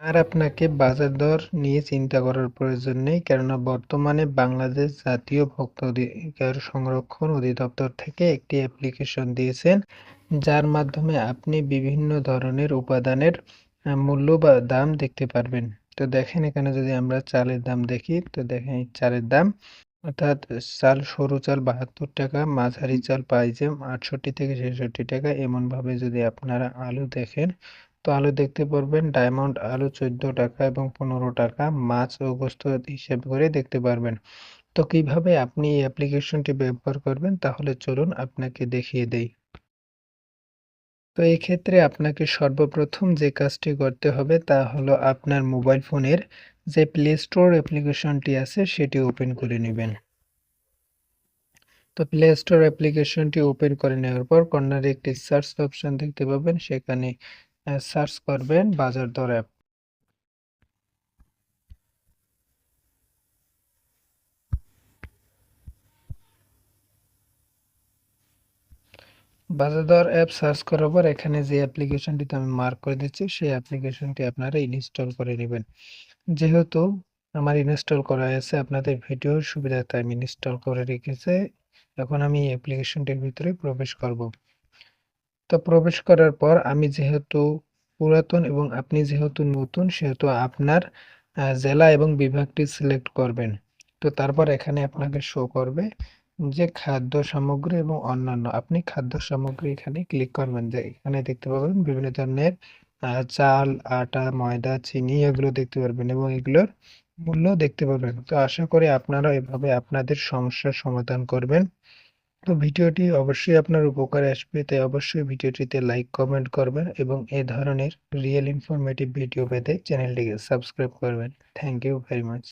আর আপনাকে বাজার দর নিয়ে চিন্তা করার প্রয়োজন নেই, কেননা বর্তমানে বাংলাদেশ জাতীয় ভোক্তা অধিকার সংরক্ষণ অধিদপ্তর থেকে একটি অ্যাপ্লিকেশন দিয়েছেন, যার মাধ্যমে আপনি বিভিন্ন ধরনের উপাদানের মূল্য বা দাম দেখতে পারবেন। তো দেখেন, এখানে যদি আমরা চালের দাম দেখি, তো দেখেন চালের দাম, অর্থাৎ চাল সরু চাল বাহাত্তর টাকা, মাঝারি চাল পাইজেম আটষট্টি থেকে ছেষট্টি টাকা, এমনভাবে যদি আপনারা আলু দেখেন তো আলু দেখতে পারবেন ডায়মন্ড আলু চোদ্দ টাকা এবং পনেরো টাকা, মাছ ও গোস্ত হিসেব করে দেখতে পারবেন। তো কীভাবে আপনি এই অ্যাপ্লিকেশনটি ব্যবহার করবেন তাহলে চলুন আপনাকে দেখিয়ে দেই। তো এই ক্ষেত্রে আপনাকে সর্বপ্রথম যে কাজটি করতে হবে তা হলো আপনার মোবাইল ফোনের যে প্লে স্টোর অ্যাপ্লিকেশনটি আছে সেটি ওপেন করে নেবেন। তো প্লে স্টোর অ্যাপ্লিকেশনটি ওপেন করে নেওয়ার পর কর্নারে একটি সার্চ অপশন দেখতে পাবেন, সেখানে সার্চ করবেন বাজার দর অ্যাপ বাজার দর অ্যাপ সার্চ করার পর এখানে যে অ্যাপ্লিকেশনটিতে আমি মার্ক করে দিচ্ছি, সেই অ্যাপ্লিকেশনটি আপনারা ইনস্টল করে নেবেন। যেহেতু আমার ইনস্টল করা আছে, আপনাদের ভিডিওর সুবিধার্থে আমি ইনস্টল করে রেখেছি, এখন আমি অ্যাপ্লিকেশনটির ভিতরে প্রবেশ করব। তো প্রবেশ করার পর আমি যেহেতু পুরাতন এবং আপনি যেহেতু নতুন, সেহেতু আপনার জেলা এবং বিভাগটি সিলেক্ট করবেন। তো তারপর এখানে আপনাকে শো করবে যে খাদ্য সামগ্রী এবং অন্যান্য। আপনি খাদ্য সামগ্রী এখানে ক্লিক করবেন যে এখানে দেখতে পাবেন বিভিন্ন ধরনের চাল, আটা, ময়দা, চিনি এগুলো দেখতে পারবেন এবং এগুলোর মূল্য দেখতে পাবেন তো আশা করি আপনারা এভাবে আপনাদের সমস্যার সমাধান করবেন। তো ভিডিওটি অবশ্যই আপনার উপকারে আসবে, তাই অবশ্যই ভিডিওটিতে লাইক কমেন্ট করবেন এবং এ ধরনের রিয়েল ইনফরমেটিভ ভিডিও পেতে চ্যানেলটিকে সাবস্ক্রাইব করবেন। Thank you very much